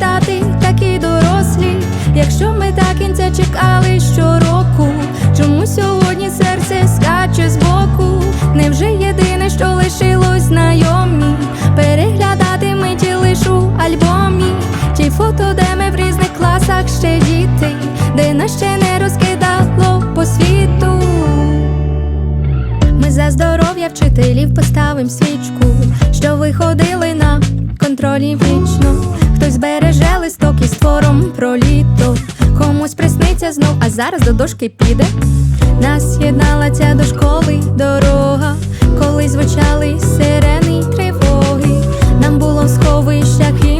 стати такі дорослі. Якщо ми так кінця чекали щороку, чому сьогодні серце скаче збоку? Невже єдине, що лишилось знайомі? Переглядати миті лиш у альбомі, ті фото, де ми в різних класах ще діти, де нас ще не розкидало по світу. Ми за здоров'я вчителів поставим свічку, що виходили на контролі вічно. Хтось листок із твором про літо, комусь присниться знов, а зараз до дошки піде. Нас єднала ця до школи дорога, коли звучали сирени й тривоги. Нам було в сховищах інколи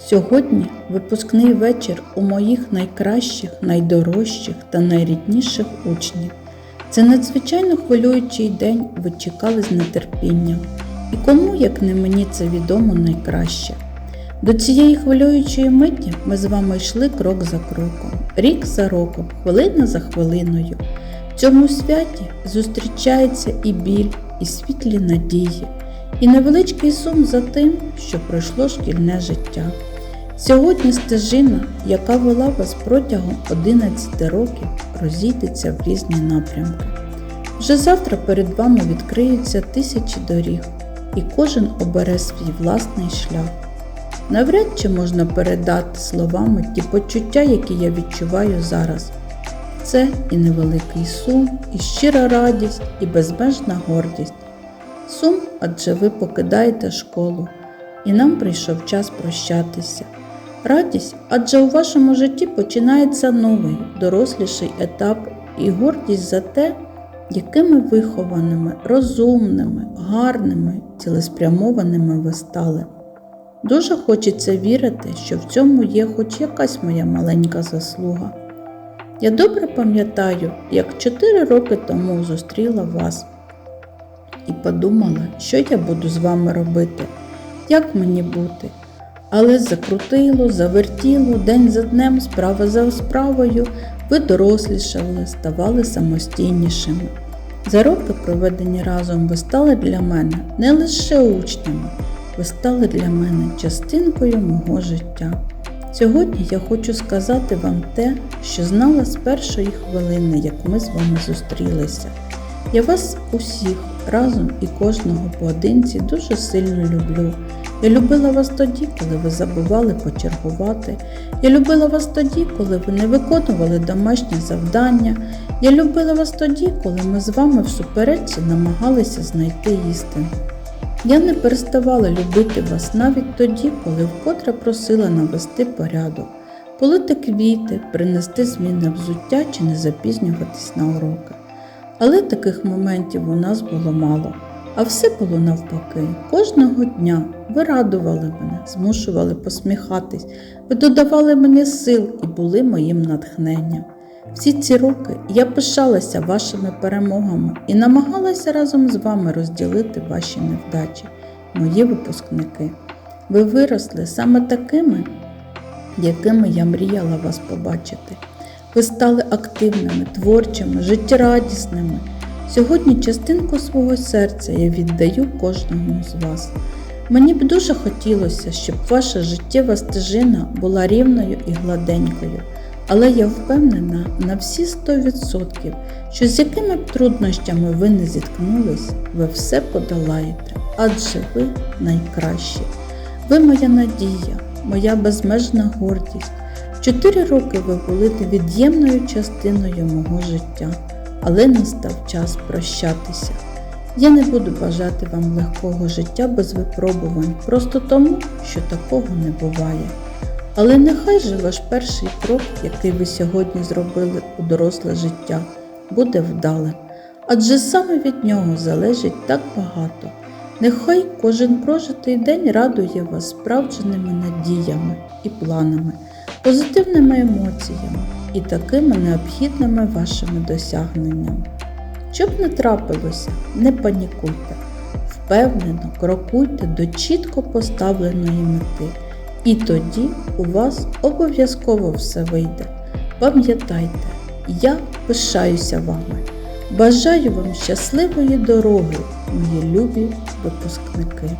Сьогодні випускний вечір у моїх найкращих, найдорожчих та найрідніших учнів. Це надзвичайно хвилюючий день ви чекали з нетерпінням. І кому, як не мені, це відомо найкраще. До цієї хвилюючої миті ми з вами йшли крок за кроком, рік за роком, хвилина за хвилиною. В цьому святі зустрічається і біль, і світлі надії, і невеличкий сум за тим, що пройшло шкільне життя. Сьогодні стежина, яка вела вас протягом 11 років, розійдеться в різні напрямки. Вже завтра перед вами відкриються тисячі доріг, і кожен обере свій власний шлях. Навряд чи можна передати словами ті почуття, які я відчуваю зараз. Це і невеликий сум, і щира радість, і безмежна гордість. Сум, адже ви покидаєте школу, і нам прийшов час прощатися. Радість, адже у вашому житті починається новий, доросліший етап і гордість за те, якими вихованими, розумними, гарними, цілеспрямованими ви стали. Дуже хочеться вірити, що в цьому є хоч якась моя маленька заслуга. Я добре пам'ятаю, як 4 роки тому зустріла вас і подумала, що я буду з вами робити, як мені бути. Але закрутило, завертіло, день за днем, справа за справою, ви дорослішали, ставали самостійнішими. За роки, проведені разом, ви стали для мене не лише учнями, ви стали для мене частинкою мого життя. Сьогодні я хочу сказати вам те, що знала з першої хвилини, як ми з вами зустрілися. Я вас усіх разом і кожного поодинці дуже сильно люблю. Я любила вас тоді, коли ви забували почергувати. Я любила вас тоді, коли ви не виконували домашнє завдання. Я любила вас тоді, коли ми з вами в суперечці намагалися знайти істину. Я не переставала любити вас навіть тоді, коли вкотре просила навести порядок, полити квіти, принести зміни взуття чи не запізнюватись на уроки. Але таких моментів у нас було мало, а все було навпаки. Кожного дня ви радували мене, змушували посміхатись, ви додавали мені сил і були моїм натхненням. Всі ці роки я пишалася вашими перемогами і намагалася разом з вами розділити ваші невдачі, мої випускники. Ви виросли саме такими, якими я мріяла вас побачити. Ви стали активними, творчими, життєрадісними. Сьогодні частинку свого серця я віддаю кожному з вас. Мені б дуже хотілося, щоб ваша життєва стежина була рівною і гладенькою, але я впевнена на всі 100%, що з якими б труднощами ви не зіткнулись, ви все подолаєте, адже ви найкращі. Ви моя надія, моя безмежна гордість. Чотири роки ви були невід'ємною частиною мого життя, але настав час прощатися. Я не буду бажати вам легкого життя без випробувань, просто тому, що такого не буває. Але нехай же ваш перший крок, який ви сьогодні зробили у доросле життя, буде вдалим, адже саме від нього залежить так багато. Нехай кожен прожитий день радує вас справдженими надіями і планами, позитивними емоціями і такими необхідними вашими досягненнями. Щоб не трапилося, не панікуйте, впевнено крокуйте до чітко поставленої мети, і тоді у вас обов'язково все вийде. Пам'ятайте, я пишаюся вами. Бажаю вам щасливої дороги, мої любі випускники.